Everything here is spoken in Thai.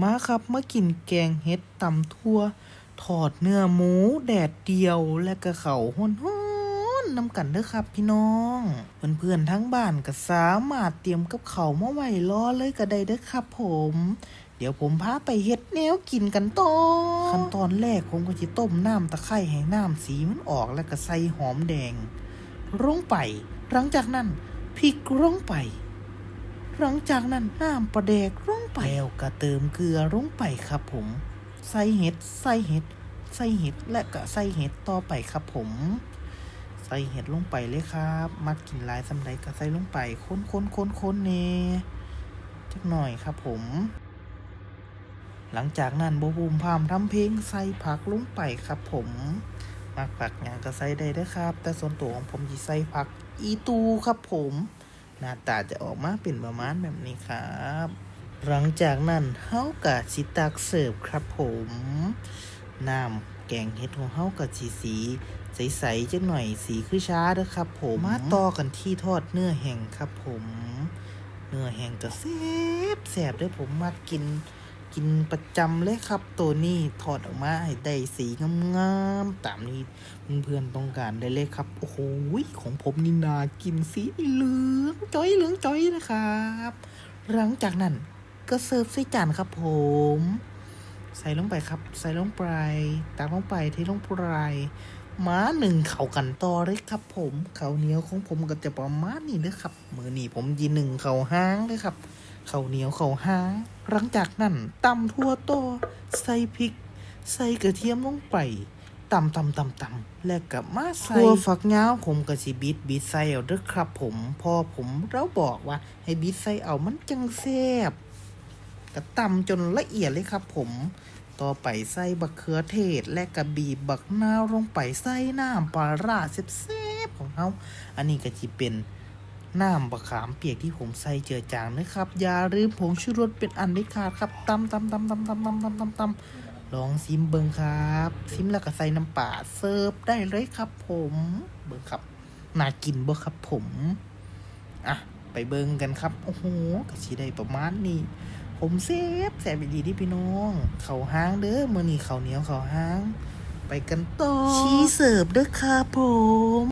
มาครับมากินแกงเห็ดตำทั่วทอดเนื้อหมูแดดเดียวและกระเขาห้อนห้อนๆนำกันเด้อครับพี่น้อง เพื่อนๆทั้งบ้านก็สามารถเตรียมกับเขาวมาไว้รอเลยก็ได้เด้อครับผม เดี๋ยวผมพาไปเฮ็ดแนวกินกันต่อขั้นตอนแรกผมก็จะต้มน้ำตะไคร้ให้น้ำสีมันออกแล้วก็ใส่หอมแดงลงไป หลังจากนั้นพริกลงไป หลังจากนั้นน้ำปลาแดกลงไปแล้วก็เติมเกลือลงไปครับผม ใส่เห็ดใส่เห็ดใส่เห็ดและก็ใส่เห็ดต่อไปครับผม ใส่เห็ดลงไปเลยครับ มักกินหลายสำไรก็ใส่ลงไปค้นค้นค้นค้นเน่จักหน่อยครับผม หลังจากนั้นโบบูมพามทำเพลงใส่ผักลงไปครับผมมักผักอย่างก็ใส่ได้ด้อครับ แต่ส่วนตัวของผมจะใส่ผักอีตูครับผม หน้าตาจะออกมาเป็นประมาณแบบนี้ครับ หลังจากนั้นเฮากะสิตักเสิร์ฟครับผมน้ำแกงเห็ดของเฮากะสีสีใสๆจังหน่อยสีคือช้าเด้อครับ ผมมาต่อกันที่ทอดเนื้อแห้งครับผม เนื้อแห้งก็แซ่บแซ่บด้วยผมมากิน กินประจำเลยครับ ตัวนี้ถอดออกมาให้ได้สีงามๆตามนี้เพื่อนๆต้องการได้เลยครับ โอ้โหของผมนี่นากินสีเหลืองจ้อยเหลืองจ้อยนะครับ หลังจากนั้นก็เสิร์ฟใส่จานครับผม ใส่ลงไปครับ ใส่ลงไปตักลงไปเทลงไปม้าหนึ่งเข่ากันต่อเลยครับ ผมเข้าเหนียวของผมก็จะประมาณนี้นะครับมือนี้ผมยีหนึ่งเข่าห้างเลยครับ ข้าวเหนียวข้าวหางหลังจากนั้นตำทั่วโตใส่พริก ใส่กระเทียมลงไปตำตำตำตำแล้วกับมาใส่ถั่วฝักยาวผมก็สิบิดบิดใส่เอาเด้อครับ ผมพอผมเราบอกว่า ให้บิดใส่เอามันจังแซ่บก็ตำจนละเอียดเลยครับ ผมต่อไปใส่บักเขือเทศ และกระบีบักนาวลงไปใส่น้ำปลาร้าแซ่บๆของเขาอันนี้ก็จะเป็น น้ำบะขามเปียกที่ผมใส่เจือจางนะครับ อย่าลืมผงชูรสเป็นอันเด็ดขาดครับตำตำตำตำตำตำตำตำตำลองซิมเบิงครับ ซิมแล้วก็ใส่น้ำปลาเสิร์ฟได้เลยครับ ผมเบิงครับน่ากินบ่ครับผมอะไปเบิงกันครับ โอ้โหกะชีได้ประมาณนี้ผมเซฟแสบดีที่พี่น้อง เขาห้างเด้อมื่อนี้เขาเหนียวเขาห้าง ไปกันต่อชีเสิร์ฟเด้อครับผม